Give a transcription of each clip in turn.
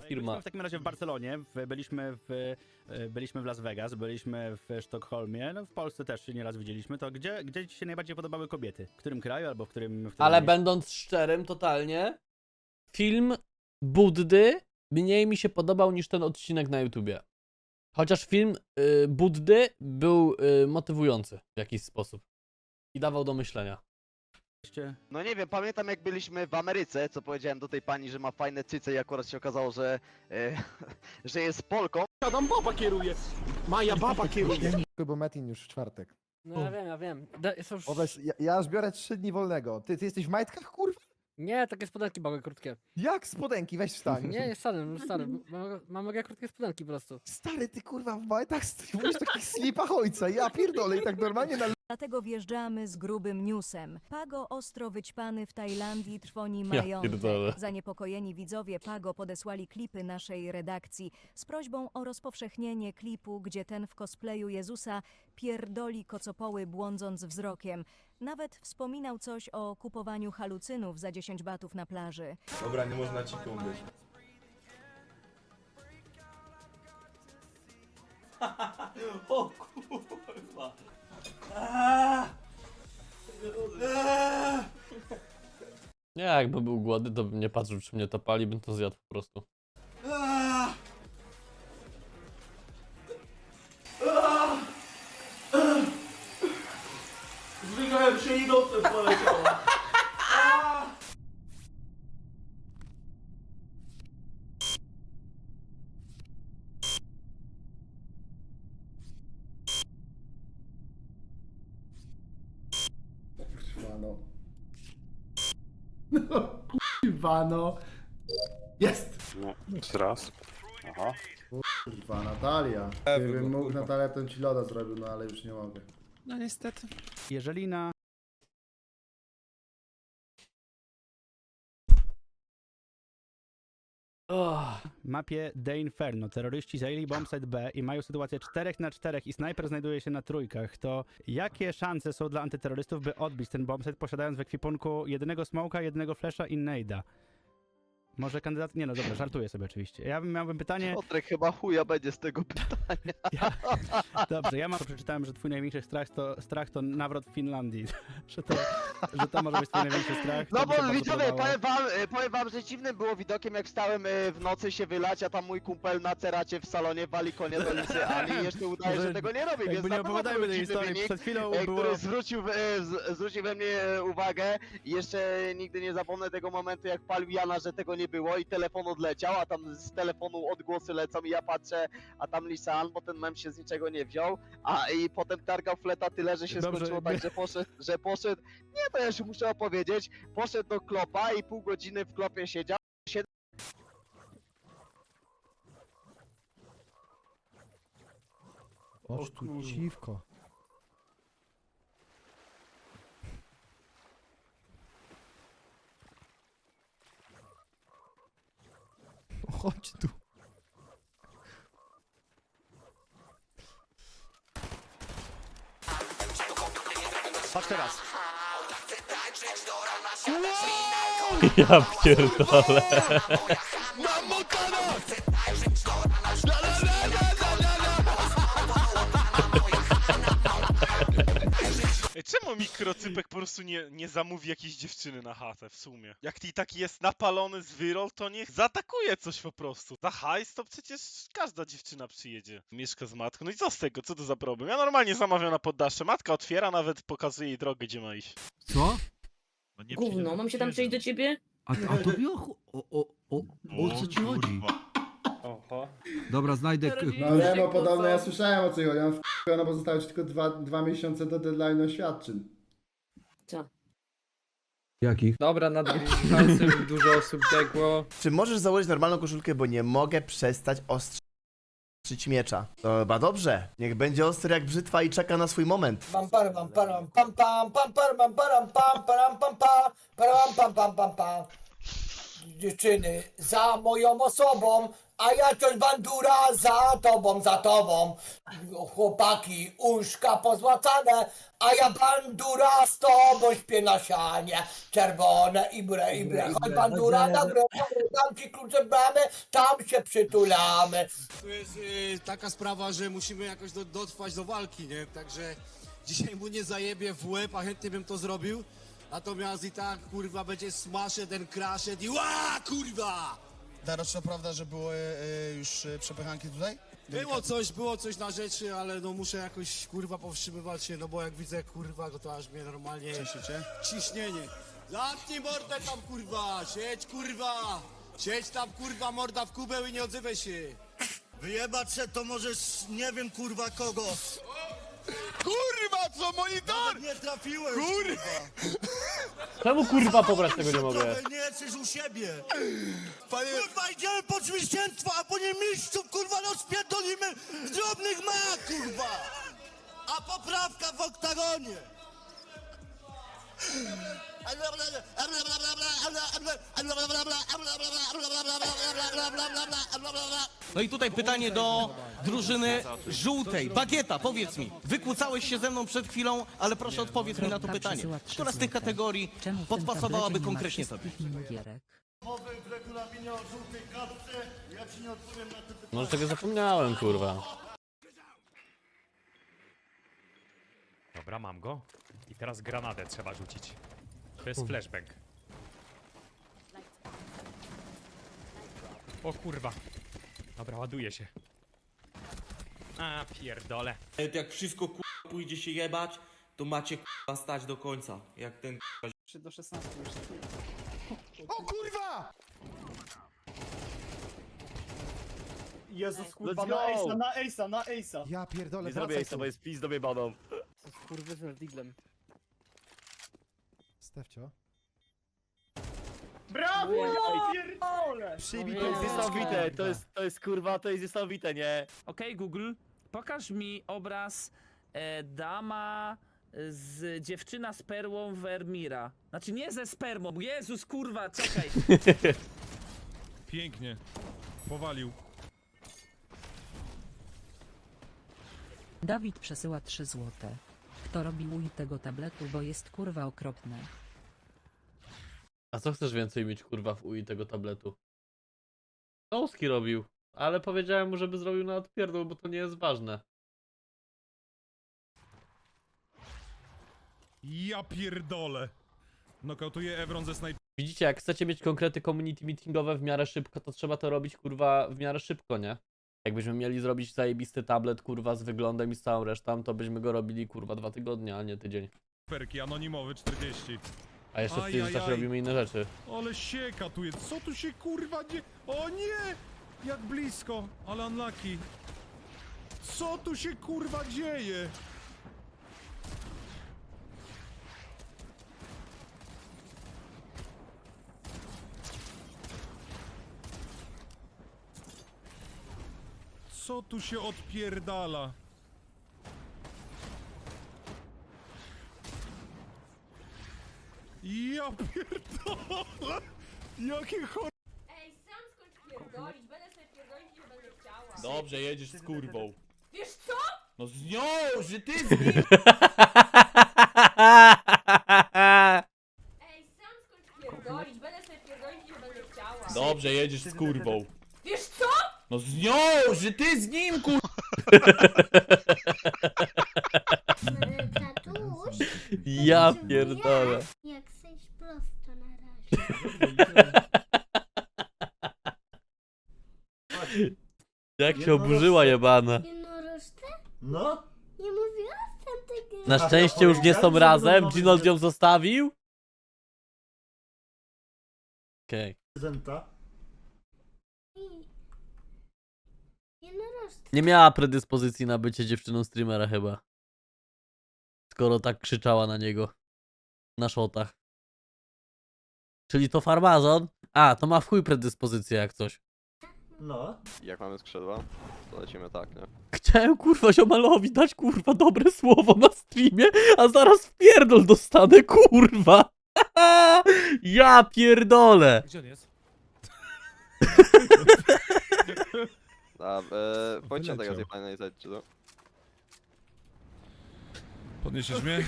spoko, firma. Byliśmy w takim razie w Barcelonie, w, byliśmy, w, e, byliśmy w Las Vegas, byliśmy w Sztokholmie, no w Polsce też się nieraz widzieliśmy. To gdzie, gdzie ci się najbardziej podobały kobiety? W którym kraju albo w którym... W którym Ale mieście? będąc szczerym totalnie, film Buddy mniej mi się podobał niż ten odcinek na YouTubie. Chociaż film y, Buddy był y, motywujący w jakiś sposób. I dawał do myślenia. No nie wiem, pamiętam jak byliśmy w Ameryce, co powiedziałem do tej pani, że ma fajne cyce i akurat się okazało, że, e, że jest Polką. Tam baba kieruje. Maja baba kieruje. Bo Metin już w czwartek. No ja wiem, ja wiem. Da, są już... Ja, ja biorę trzy dni wolnego. Ty, ty jesteś w majtkach, kurwa? Nie, takie spodenki małe, krótkie. Jak spodenki? Weź wstań. Nie, jest stary, no stary. Mam, mam mega krótkie spodenki po prostu. Stary, ty kurwa w majtach mówisz w takich slipach ojca. Ja pierdolę i tak normalnie na Dlatego wjeżdżamy z grubym newsem. Pago ostro wyćpany w Tajlandii trwoni Ja majątek. pierdolę. Zaniepokojeni widzowie Pago podesłali klipy naszej redakcji z prośbą o rozpowszechnienie klipu, gdzie ten w cosplayu Jezusa pierdoli kocopoły błądząc wzrokiem. Nawet wspominał coś o kupowaniu halucynów za 10 batów na plaży. Dobra, nie można ci być. O kurwa. Nie, jakby był głodny, to bym nie patrzył, czy mnie to pali, bym to zjadł po prostu. No kurwa no. Jest! No, jeszcze raz. Aha. Kurwa Natalia. Gdybym mógł Natalia, to bym ci loda zrobił, no ale już nie mogę. No niestety. Jeżeli na Oh. mapie The Inferno terroryści zajęli bombsite B i mają sytuację 4 na 4 i snajper znajduje się na trójkach, to jakie szanse są dla antyterrorystów, by odbić ten bombsite, posiadając w ekwipunku jednego smoka, jednego flasha i nade'a? Może kandydat... Nie no, dobra, żartuję sobie oczywiście. Ja bym- miałbym pytanie... Piotrek chyba chuja będzie z tego pytania. Ja, dobrze, ja mam przeczytałem, że twój największy strach to, strach to nawrot w Finlandii. że, to, że to może być twój największy strach. No to mi się bo bardzo widzowie, podobało. powiem wam, e, powiem wam, że dziwnym było widokiem jak stałem e, w nocy się wylać, a tam mój kumpel na ceracie w salonie wali konia do lisy, a mi jeszcze udaje, że tego nie robi, więc Jakby na nie pewno opowiadajmy był tej dziwny historii, wynik. przed chwilą e, było... który zwrócił, e, z- zwrócił we mnie e, uwagę i jeszcze nigdy nie zapomnę tego momentu, jak palił Jana, że tego nie było i telefon odleciał, a tam z telefonu odgłosy lecą i ja patrzę, a tam Lisan, bo ten mem się z niczego nie wziął, a i potem targał fleta tyle, że się Dobrze, skończyło jakby- tak, że poszedł, że poszedł, nie to ja się muszę opowiedzieć, poszedł do klopa i pół godziny w klopie siedział, Oż tu dziwko. Chodź tu. Patrz teraz. Ja pierdolę. Czemu mikrocypek po prostu nie, nie zamówi jakiejś dziewczyny na chatę w sumie? Jak ty taki jest napalony z wyrol, to niech zaatakuje coś po prostu. Za hajs to przecież każda dziewczyna przyjedzie. Mieszka z matką. No i co z tego? Co to za problem? Ja normalnie zamawiam na poddasze. Matka otwiera, nawet pokazuje jej drogę, gdzie ma iść. Co? Gówno, mam się tam przejść do ciebie? A, a tobie o, chu- o, o, o, o co ci chodzi? Dobra, znajdę... k- No bo podobno ja słyszałem o co chodzi. On w no bo zostało ci tylko dwa, dwa miesiące do deadline oświadczyn. Co? Jakich? Dobra, na drugim dużo osób biegło. Czy możesz założyć normalną koszulkę, bo nie mogę przestać ostrzyć miecza? To chyba dobrze. Niech będzie ostry jak brzytwa i czeka na swój moment. Pam param pam param pam pam pam param pam param pam param pam pam param pam pam pam. Dziewczyny za moją osobą, a ja coś bandura za tobą, za tobą. Chłopaki, uszka pozłacane, a ja bandura z tobą śpię na sianie. Czerwone i bre, i bre. Chodź bandura na grę, dam ci klucze bramy, tam się przytulamy. To jest y, taka sprawa, że musimy jakoś do, dotrwać do walki, nie? Także dzisiaj mu nie zajebie w łeb, a chętnie bym to zrobił. Natomiast i tak, kurwa, będzie smashed ten crashed i ła, kurwa! Darosz, to prawda, że były już przepychanki tutaj? Było coś, było coś na rzeczy, ale no muszę jakoś, kurwa, powstrzymywać się, no bo jak widzę, kurwa, go to aż mnie normalnie... Ciśnienie. Zamknij mordę tam, kurwa! Siedź, kurwa! Siedź tam, kurwa, morda w kubeł i nie odzywaj się! Wyjebać się to możesz, nie wiem, kurwa, kogo! Kurwa, co monitor? Nie trafiłem, kurwa! Czemu kurwa pobrać tego nie mogę? Nie jesteś u siebie! Kurwa, idziemy po zwycięstwo, a po nie mistrzów, kurwa, rozpierdolimy w drobnych mach, kurwa! A poprawka w oktagonie! No i tutaj pytanie do drużyny żółtej. Bagieta, powiedz mi, wykłócałeś się ze mną przed chwilą, ale proszę odpowiedz mi na to pytanie. Która z tych kategorii podpasowałaby konkretnie tobie? Mowy w regulaminie o żółtej kartce, ja ci nie odpowiem na te pytania. Może tego zapomniałem, kurwa. Dobra, mam go. I teraz granadę trzeba rzucić. To jest flashbang. O kurwa. Dobra, ładuje się. A, pierdole. Jak wszystko k***a pójdzie się jebać, to macie k***a stać do końca. Jak ten k***a 3 do 16 już. O kurwa! Jezus, kurwa, na Ace'a, na Ace'a, na Ace'a. Ja pierdolę, wracaj tu. jest pis do mnie baną. To jest kurwy z diglem. Stefcio. Brawo, ja pierdolę! Przybij To to jest Niesamowite, to jest, to jest kurwa, to jest niesamowite, nie? Okej, Google, pokaż mi obraz e, dama z dziewczyna z perłą Vermira. Znaczy nie ze spermą, Jezus kurwa, czekaj. Pięknie. Powalił. Dawid przesyła 3 złote. Kto robił i tego tabletu, bo jest kurwa okropne. A co chcesz więcej mieć kurwa w UI tego tabletu? Tołski robił, ale powiedziałem mu, żeby zrobił na odpierdol, bo to nie jest ważne. Ja pierdolę. Nokautuje Evron ze snajp... Widzicie, jak chcecie mieć konkrety community meetingowe w miarę szybko, to trzeba to robić kurwa w miarę szybko, nie? Jakbyśmy mieli zrobić zajebisty tablet kurwa z wyglądem i z całą resztą, to byśmy go robili kurwa dwa tygodnie, a nie tydzień. Perki anonimowy 40. A jeszcze w Aj, tym aj, czasie aj. robimy inne rzeczy. Ale się katuje. Co tu się kurwa dzieje? O nie! Jak blisko, ale unlucky. Co tu się kurwa dzieje? Co tu się odpierdala? Ja pierdolę! Jakie chore... Ej, sam skończ pierdolić, będę sobie pierdolić i nie będę chciała. Dobrze, jedziesz z kurwą. Wiesz co? No z nią, że ty z Ej, sam skończ pierdolić, będę sobie pierdolić będę chciała. Dobrze, jedziesz z kurwą. Wiesz co? No z nią, że ty z nim kur... Tatuś, Ja pierdolę. jak chcesz prosto na razie. Jak się oburzyła jebana. Jednorożce? No? Nie mówiłaś tam tego. Na szczęście już nie są razem, Ginold ją zostawił. Okej. Prezenta. Jednorożce. Nie miała predyspozycji na bycie dziewczyną streamera chyba. Skoro tak krzyczała na niego. Na szotach. Czyli to farmazon? A, to ma w chuj predyspozycję jak coś. No. Jak mamy skrzydła? To lecimy tak, nie? Chciałem kurwa ziomalowi dać kurwa dobre słowo na streamie, a zaraz w pierdol dostanę kurwa. ja pierdolę. Gdzie on jest? A, e, Wyleciał. tego zjebania nie zajdzie, no. Podniesiesz mnie?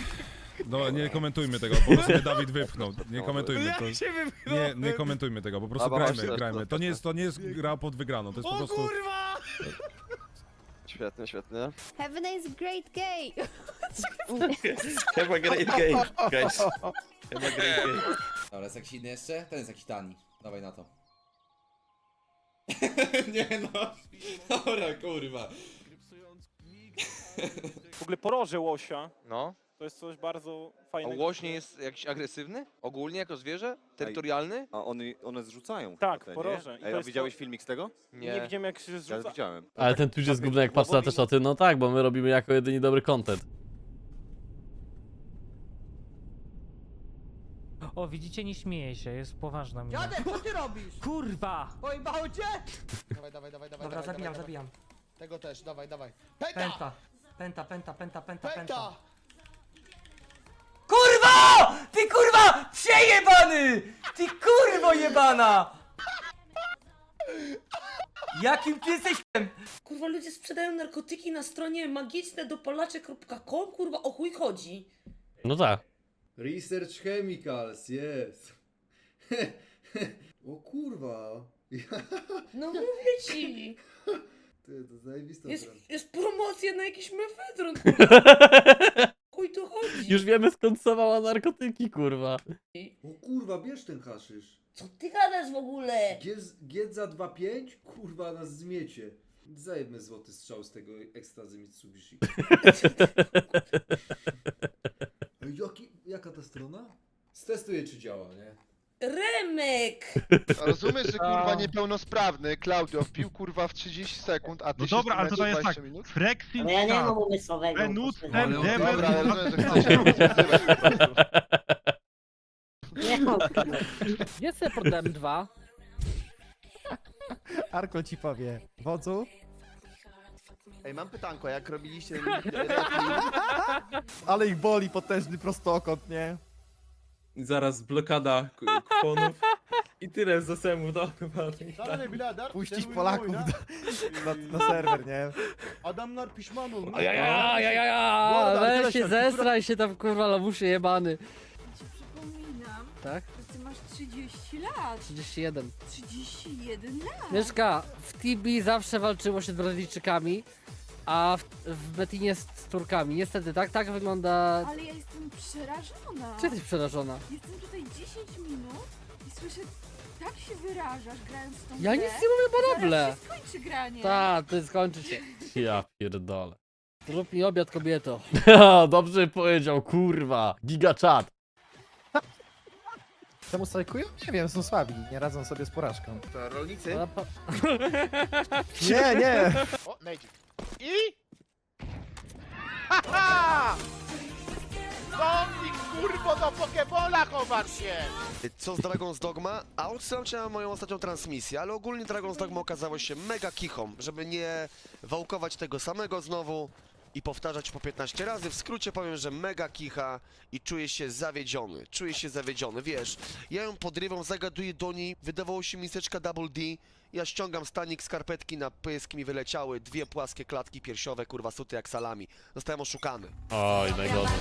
No, nie komentujmy tego, po prostu mnie Dawid wypchnął. Nie komentujmy to. Nie, nie komentujmy tego, po prostu Dobra, grajmy, właśnie, grajmy. to- nie jest, to nie jest gra pod wygraną, to jest po prostu... Świetnie, świetnie. Have a nice great gay. Chyba great game, guys. Chyba great game. Dobra, jest jakiś inny jeszcze? Ten jest jakiś tani. Dawaj na to. nie no. Dobra, kurwa. W ogóle poroże łosia No. To jest coś bardzo A fajnego. łoś nie jest jakiś agresywny? Ogólnie jako zwierzę? Terytorialny? A one, one zrzucają. Tak, poroże. I to jest to- filmik z tego? Nie widziałem jak się zrzuca. widziałem. Ale ten Twitch jest gówno jak patrzę na te szoty. No tak, bo my robimy jako jedyni dobry content. O, widzicie, nie śmieje się, jest poważna mina. Dziadek, co ty robisz? Kurwa! Pojebało cię? Dawaj, dawaj, dawaj, dawaj. Dobra, zabijam, zabijam. Tego też, dawaj, dawaj. Penta! Penta, penta, penta, penta, penta. Kurwa! Ty kurwa! Przejebany! Ty kurwo jebana! Jakim ty jesteś Kurwa, ludzie sprzedają narkotyki na stronie magiczne.dopalacze.com? Kurwa, o chuj chodzi? No tak. Research Chemicals, jest. o kurwa. No mówię ci. Ty, to zajebista Jest, jest promocja na jakiś mefedron, kurwa. Już wiemy skąd sowała narkotyki, kurwa. O kurwa, bierz ten haszysz. Co ty gadasz w ogóle? Giedza 2.5? Kurwa, nas zmiecie. Zajebmy złoty strzał z tego ekstazy Mitsubishi. Jaki, jaka ta strona? Stestuję, czy działa, nie? Remek! Rozumiesz, że kurwa niepełnosprawny Klaudio wpił kurwa w 30 sekund, a ty No się dobra, ale to jest 20 tak. minut? Frexin, Ja nie mam umysłowego. Benut, proszę. ten, Dobra, ale rozumiem, że chcesz się rozwiązywać po prostu. Nie mam. Gdzie sobie pordem dwa? Arkol ci powie. Wodzu? Ej, mam pytanko, jak robiliście... Ale ich boli potężny prostokąt, nie? Zaraz blokada kuponów. I tyle z zasemu, no chyba. Puścić Polaków do, na, na serwer, nie? Adamnar Piszmanu. Ja, ja, ja, ja, ja. Weź się, zestraj się tam, kurwa, lamuszy jebany. Przypominam, Tak? że ty masz 30 lat. 31. 31 lat. Mieszka, w TB zawsze walczyło się z Brazylijczykami, a w, w Betinie z, z Turkami. Niestety, tak, tak wygląda... Ale ja jestem przerażona. Czy jesteś przerażona? Jestem tutaj 10 minut i słyszę, tak się wyrażasz grając w tą Ja grę. nic nie mówię podobne. Zaraz się skończy granie. Tak, to skończy się. Ja pierdolę. Zrób mi obiad, kobieto. Dobrze powiedział, kurwa. Giga chat. Czemu strajkują? Nie wiem, są słabi, nie radzą sobie z porażką. To rolnicy? Ale Nie, nie! O, Magic. I... Haha! Zombie, kurwo, do Pokebola chowasz się! Co z Dragon's Dogma? A odsyłam cię na moją ostatnią transmisję, ale ogólnie Dragon's Dogma okazało się mega kichą, żeby nie wałkować tego samego znowu i powtarzać po 15 razy. W skrócie powiem, że mega kicha i czuję się zawiedziony. Czuję się zawiedziony, wiesz. Ja ją podrywam, zagaduję do niej, wydawało się miseczka Double D. Ja ściągam stanik, skarpetki na pysk mi wyleciały, dwie płaskie klatki piersiowe, kurwa, suty jak salami. Zostałem oszukany. Oj, najgorzej.